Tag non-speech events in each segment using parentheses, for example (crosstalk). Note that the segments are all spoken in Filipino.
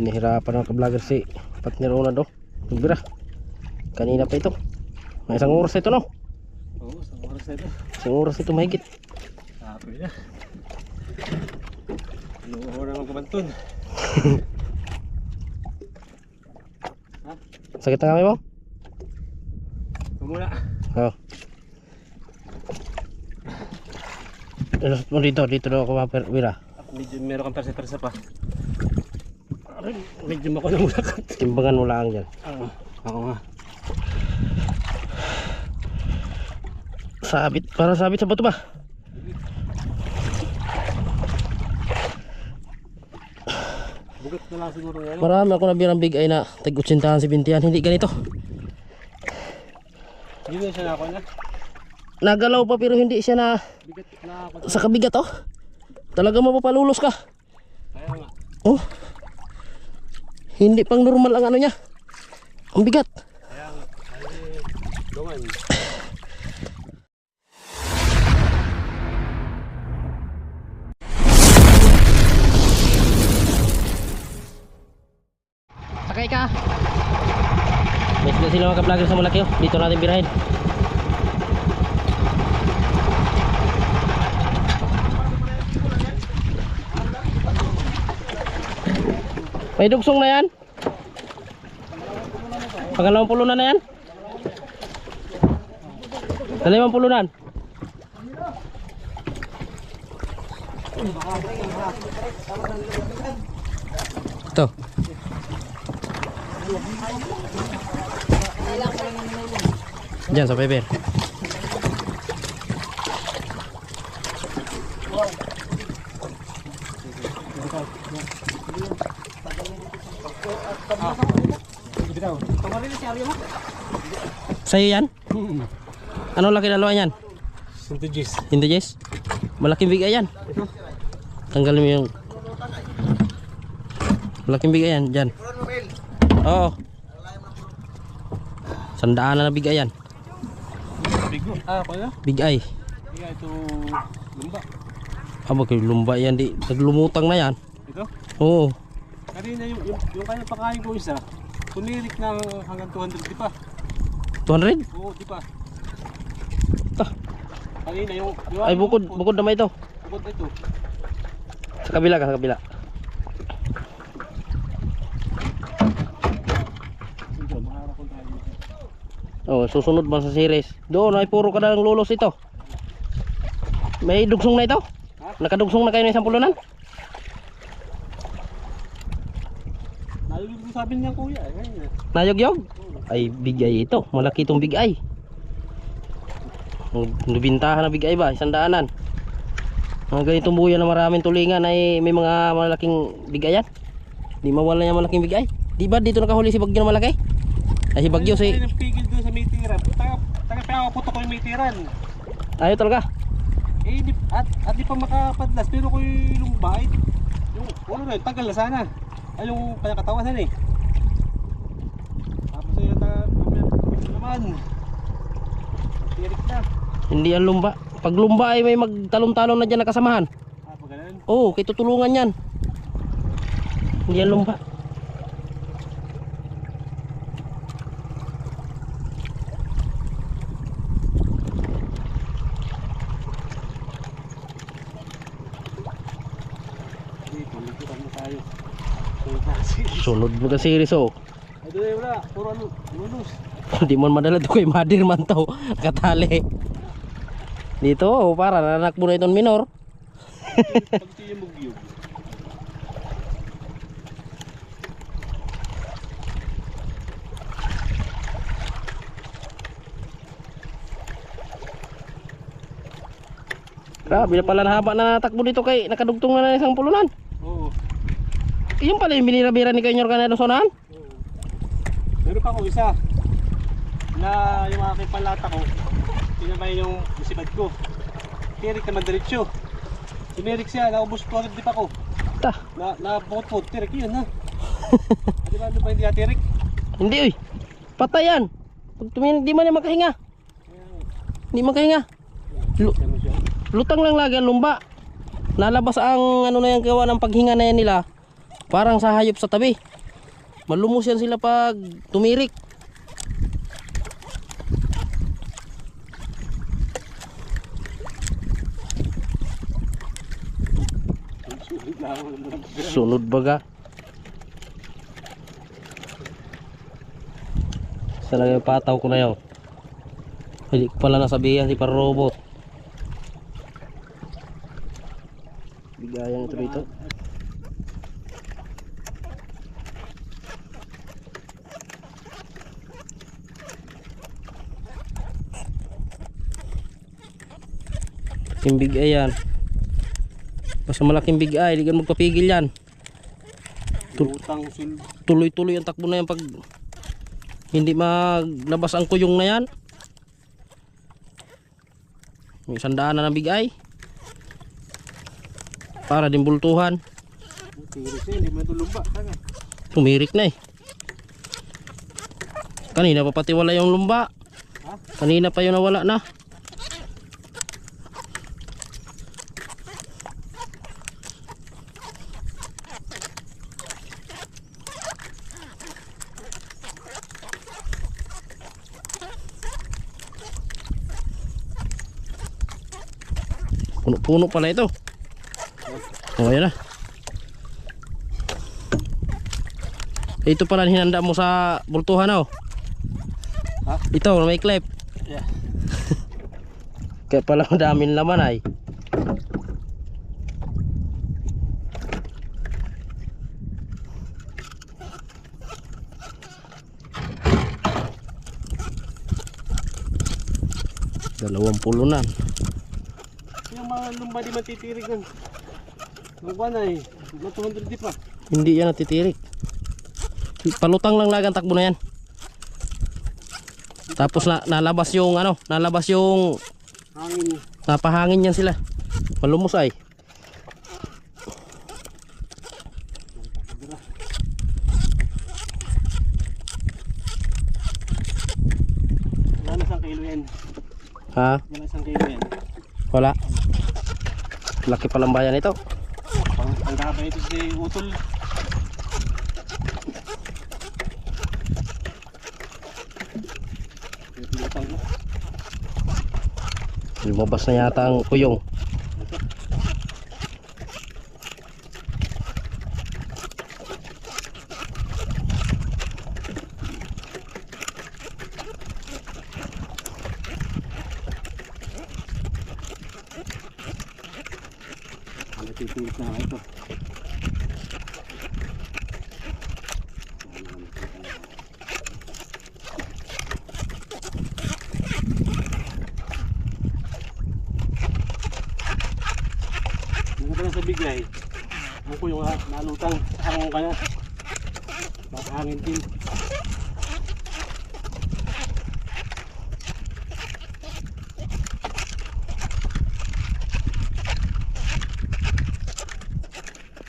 Pinahirapan ng ka-vlogger si partner una do. Nagbira. Kanina pa ito. May isang oras ito no. Oo, sa oras na ito. Isang oras ito mahigit. Sabi na. Ano oras naman kabantun? (laughs) Sakit na kami mo? Ito muna. Oo. Ilusot mo dito, dito daw ako mapira. Medyo meron kang persa-persa pa. Aray, medyo mako na muna ka. Timbangan mo lang dyan. Ah, ako nga. Sabit, para sabit sa bato ba? Bugat na lang siguro ngayon. Marami ako nabirang big ay na tag 80 si bintihan, hindi ganito. Yun yung siya na ako na. Nagalaw pa pero hindi siya na Bigat na ako. sa kabigat oh. Talaga mapapalulos ka. Kaya nga. Oh. Hindi pang normal ang ano niya. Ang bigat. Kaya nga. Ay. Sakay ka. May sila sila mga vlogger sa Malaki oh. Dito natin birahin. May dugsong na yan? Pangalawang pulunan na yan? Dalawang pulunan? Ito. Diyan sa paper. Bitaw. Tumarin si Aryo mo? Sa'yo yan? Ano laki dalawa yan? Sintigis. Hindi Jess? Malaking bigay yan. Tanggalin mo yung... Malaking bigay yan. Diyan. Oo. Sandaan na na bigay yan. Bigo. Ah. Bigay. Ito lumba. Kayo lumba yan. Di, naglumutang na yan. Ito. Oo. Kanina yung, yung, yung kanya pakain ko isa. Tumirik na hanggang 200 di pa. 200? Oo, di pa. Ah. Kanina yung... yung Ay bukod. Bukod naman ito. Bukod ito. Sa kabila ka. Sa kabila. Oh, susunod ba sa series? Doon ay puro ka ng lulos ito. May dugsong na ito? Ha? Nakadugsong na kayo ng isang pulunan? Nalulog ko sabi niya kuya. Eh, ganyan eh. Nayogyog? Ay, bigay ito. Malaki itong bigay. Nabintahan na bigay ba? Isang daanan. Mga ganitong buya na maraming tulingan ay may mga malaking bigayan. Di mawala yung malaking bigay. Di ba dito nakahuli si Bagyo na malaki? Ay si Bagyo si... Ayun, pigil doon sa mitiran. Taga, taga pa ako puto ko yung mitiran. Ayaw talaga. Eh, di, at, at di pa makapadlas. Pero ko yung lumbay. Yung, ano na, yun, tagal na sana. Ay, yung kanyakatawasan eh. Tapos yun, ta, naman. Tirik na. Hindi yan lumba. Pag lumba ay may magtalong-talong na dyan nakasamahan. Ah, pag ganun. Oo, oh, kay tutulungan yan. Hindi yan lumba. Ay, Sunod mo ka series oh. doon eh, wala. Puro ano, lulus. (laughs) Hindi mo madala to kay Madir man to. Katali. Dito, oh, para nanak mo na itong minor. (laughs) Grabe na pala na haba na natakbo dito kay nakadugtong na ng isang pulunan. Oo. Yung pala yung binira-bira ni Kanyor kanina sonahan. Meron pa ako isa na yung aking palata ko tinamay yung musibad ko. Tirik naman diretsyo. Tinirik siya, naubos ko agad di pa ko. Ta, Na, na bukot tirik yun ha. (laughs) Di ba ano ba hindi tirik? hindi oy. Patay yan. Pag tumingin, di man niya makahinga. Hindi makahinga. Lu- lutang lang lagi ang lumba. Nalabas ang ano na yung gawa ng paghinga na yan nila. Parang sa hayop sa tabi. Malumos yan sila pag tumirik. Sunod baga. Talaga yung pataw ko na yun. Hindi ko pala nasabihan si para robot. Bigayan ito dito. Yung big yan. Basta malaking big eye, hindi ka magpapigil yan. Utang sul. Tuloy-tuloy ang takbo na yan pag hindi maglabas ang kuyong na yan. May isang daan na ng big eye. Para din bultuhan. Tiris eh, hindi mo tulumba. Taga. Tumirik na eh. Kanina pa pati wala yung lumba. Kanina pa yung nawala na. Puno-puno pala ito. O, ayan na. Ito pala ang hinanda mo sa bultuhan oh. Ha? Ito, may clip. Yeah. (laughs) Kaya pala madaming laman ay. Dalawang mga lumba di matitirig nun. Nung ba na eh. Mga 200 di pa. Hindi yan natitirik. Palutang lang lagang takbo na yan. Tapos na, nalabas yung ano, nalabas yung Hangin. napahangin yan sila. Malumos ay. Wala na isang kilo yan. Ha? Wala isang kilo yan. Wala. Laki palang bayan ito. Pang, panggaba ito si Utol. Lumabas na yata ang kuyong. Ano titirik na nga ito. Ano ka na sa bigay? Ano ko yung ah, nalutang sa hangong ka na. Baka hangin din.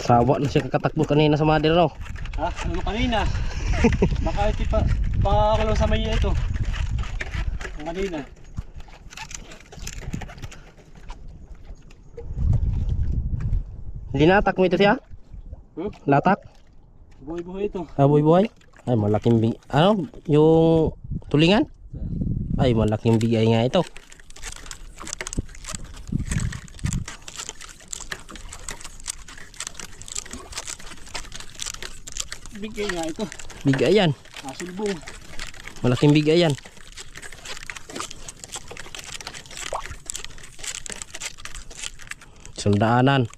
Sawa na siya kakatakbo kanina sa mother no. Ha? Ano kanina? Baka ito pa, pangakulo sa maya ito. Ang kanina. Linatak mo ito siya? Hmm? Latak? Buhay-buhay ito. Aboy boy? Ay malaking big ano yung tulingan? Ay malaking bigay nga ito. Bigay nga ito. Bigay yan. Asulbong. Malaking bigay yan. Sundaanan.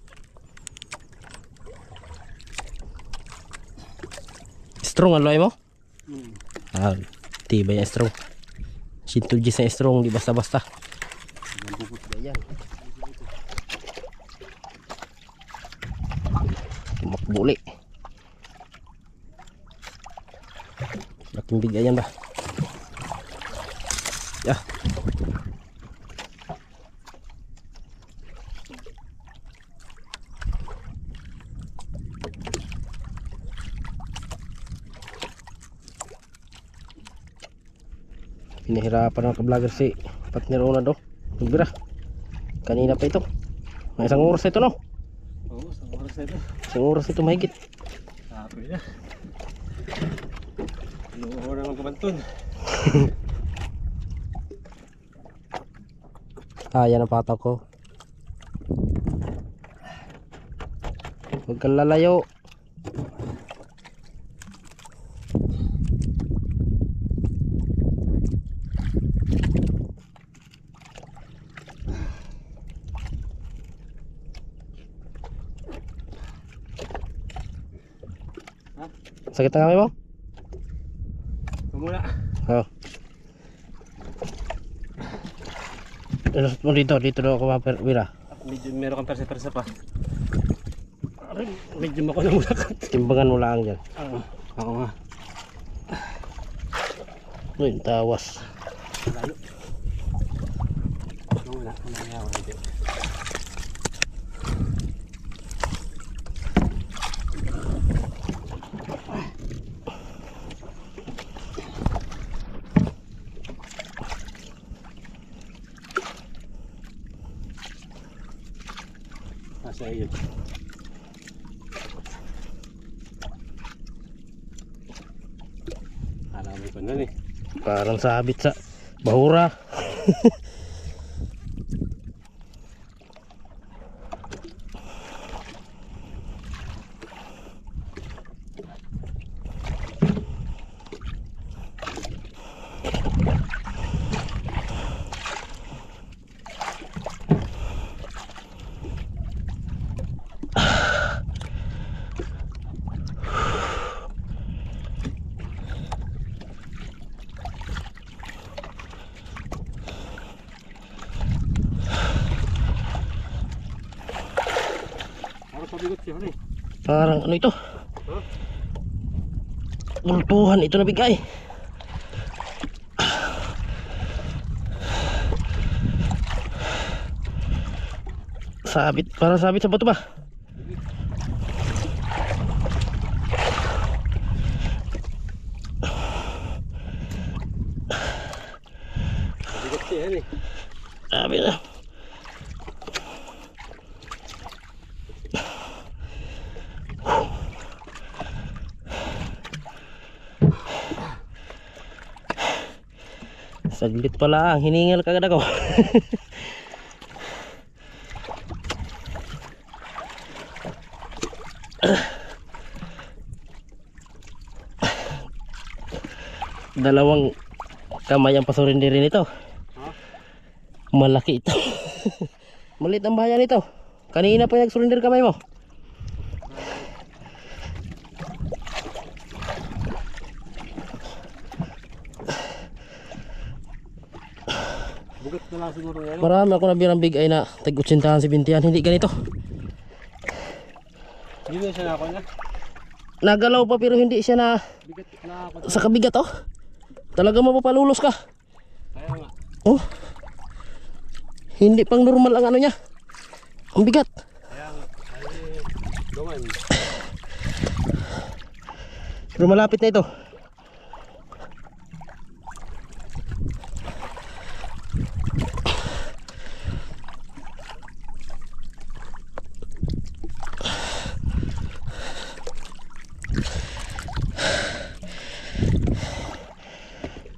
Strong ang loy mo? Hmm. Ah, tibay ang strong. Sintugis na strong, di basta-basta. Yan. Tumakbuli. Laking bigayan ba? Ya. Pinahirapan ng ka-vlogger si partner una do. Nagbira. Kanina pa ito. May isang oras na ito no. Oo, sa oras na ito. Isang oras ito mahigit. na. Ano ako naman kumantun? Ah, yan ang patok ko. Huwag kang lalayo. Sakit ang kamay mo? Muna. Oo. Ilusot mo dito, dito daw ako mapirwira. At medyo meron kang persa-persa pa. Aray, medyo ako na mula ka. Timbangan mo lang dyan. Oo. Ako nga. Uy, tawas. Layo. Ako wala. Ano nga ako hindi. Nasa iyo. Alam mo pa nun eh. Parang sabit sa bahura. (laughs) Parang ano ito? Multuhan ito na bigay. Sabit, parang sabit sa bato ba? Saglit pala, hiningal kagad ako. Dalawang kamay ang pasurindi rin ito. Malaki ito. (laughs) Malit ang bayan ito. Kanina pa nag-surrender kamay mo. Bugat na lang siguro yan. Marami ako nabirang big ay na tag-80 70 Hindi ganito. Yun yung siya na ako na. Nagalaw pa pero hindi siya na Bigat na ako. sa kabigat oh. Talaga mapapalulos ka. Kaya nga. Oh. Hindi pang normal ang ano niya. Ang bigat. Kaya nga. Ay, gawan. Pero malapit na ito.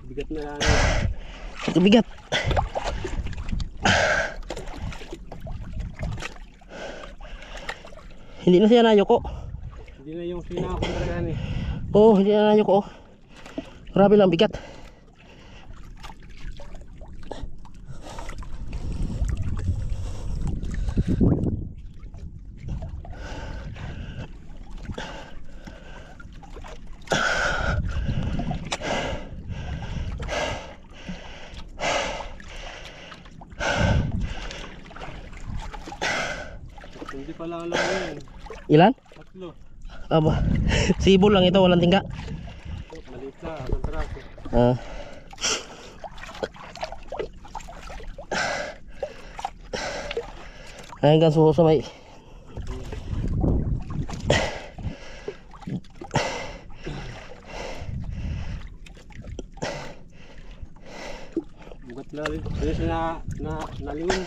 Bigat na lang. Ang bigat. Hindi na siya nayoko. Hindi na yung sinakon talaga yan eh. Oh, hindi na nayoko. Oh. Grabe lang bigat. Hindi pala ang lang yan. Ilan? Tatlo. Aba. (laughs) Sibol lang ito, walang tingga. Oh, Maliit na. Ah. Hanggang suho sa may Bugat na rin. Na, na, nalingon.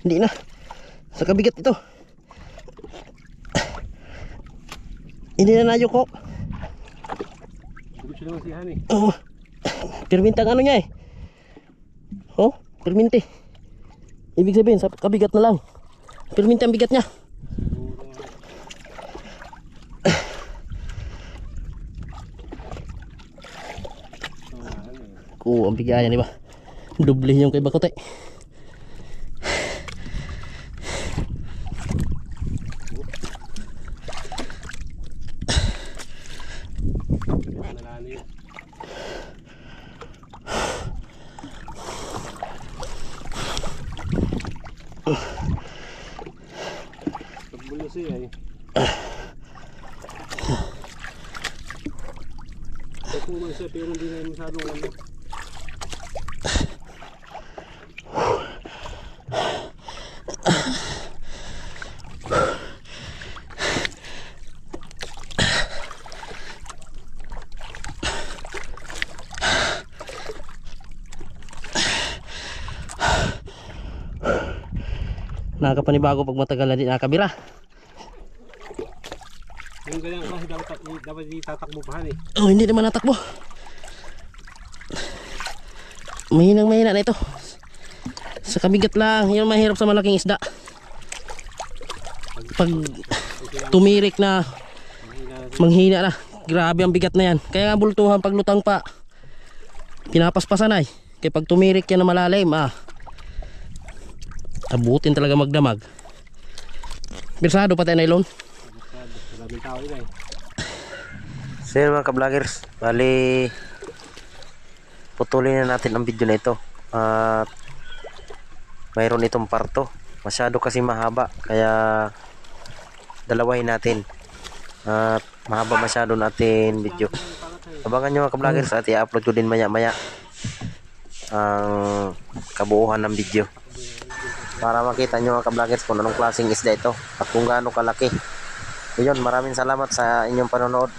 Hindi na. Sa kabigat ito. Hindi na nayo ko. Gusto naman si Hani. Oh. Permintang ano niya eh. Oh, perminti. Ibig sabihin, sa kabigat na lang. Perminti ang bigat niya. Eh. Oo, ang bigayan, di ba? Doble yung kay Bakote. Nalani yun. Pagbulo siya eh. Ito man siya pero hindi na masyadong ano. Nakakapanibago pag matagal na di nakabira. Yung ganyan kasi dapat, dapat itatakbo pa han eh. Oh, hindi naman natakbo. Mahinang mahina na ito. Sa kabigat lang, yun mahirap sa malaking isda. Pag tumirik na, manghina na. Grabe ang bigat na yan. Kaya nga bultuhan pag lutang pa. Pinapaspasan ay. Kaya pag tumirik yan na malalim, ah. Abutin talaga magdamag. Birsado pati nylon. Maraming tao (coughs) yun eh. So yun mga ka-vloggers, bali putulin na natin ang video na ito. At mayroon itong parto. Masyado kasi mahaba kaya dalawahin natin. At mahaba masyado natin video. Abangan nyo mga ka-vloggers at i-upload ko din maya maya ang kabuuhan ng video. Para makita nyo mga ka-vloggers kung anong klaseng isda ito at kung gaano kalaki. Ayun, maraming salamat sa inyong panonood.